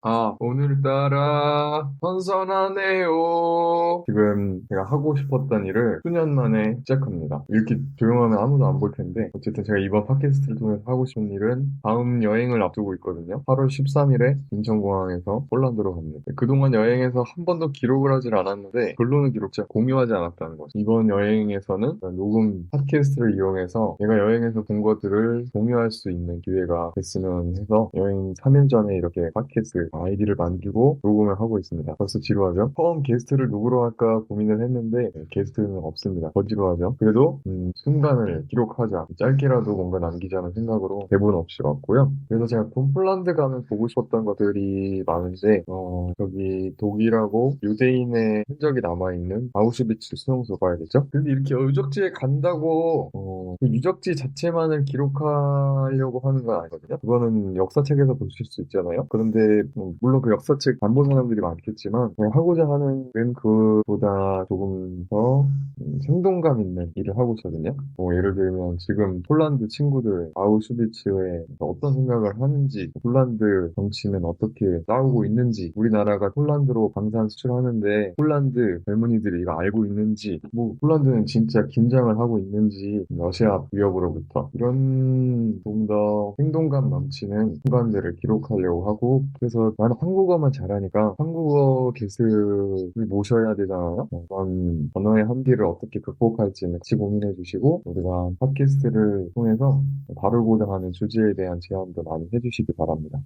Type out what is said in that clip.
아, 오늘따라 선선하네요. 지금 제가 하고 싶었던 일을 수년 만에 시작합니다. 이렇게 조용하면 아무도 안 볼 텐데, 어쨌든 제가 이번 팟캐스트를 통해서 하고 싶은 일은 다음 여행을 앞두고 있거든요. 8월 13일에 인천공항에서 폴란드로 갑니다. 그동안 여행에서 한 번도 기록을 하질 않았는데, 결론은 기록자 공유하지 않았다는 거죠. 이번 여행에서는 녹음 팟캐스트를 이용해서 내가 여행에서 본 것들을 공유할 수 있는 기회가 됐으면 해서 여행 3일 전에 이렇게 팟캐스트 아이디를 만들고 녹음을 하고 있습니다. 벌써 지루하죠? 처음 게스트를 누구로 할까 고민을 했는데 네, 게스트는 없습니다. 더 지루하죠? 그래도 음, 순간을 기록하자. 짧게라도 뭔가 남기자는 생각으로 대본 없이 왔고요. 그래서 제가 폴란드 가면 보고 싶었던 것들이 많은데 어, 여기 독일하고 유대인의 흔적이 남아있는 아우슈비츠 수용소 가야겠죠? 근데 이렇게 유적지에 간다고 어, 그 유적지 자체만을 기록하려고 하는 건 아니거든요. 그거는 역사책에서 보실 수 있잖아요. 그런데 음, 물론 그 역사책 안본 사람들이 많겠지만 그냥 하고자 하는 건 그보다 조금 더 음, 생동감 있는 일을 하고 있거든요. 뭐 예를 들면 지금 폴란드 친구들 아우슈비츠에 어떤 생각을 하는지 폴란드 정치는 어떻게 싸우고 있는지 우리나라가 폴란드로 방산 수출하는데 폴란드 젊은이들이 이거 알고 있는지 뭐 폴란드는 진짜 긴장을 하고 있는지 러시아 위협으로부터 이런 좀 더 생동감 넘치는 순간들을 기록하려고 하고 그래서 나는 한국어만 잘하니까 한국어 게스트를 모셔야 되잖아요. 어, 그런 언어의 한계를 어떻게 극복할지는 같이 고민해 주시고 우리가 팟캐스트를 통해서 다루고자 하는 주제에 대한 제안도 많이 해주시기 바랍니다.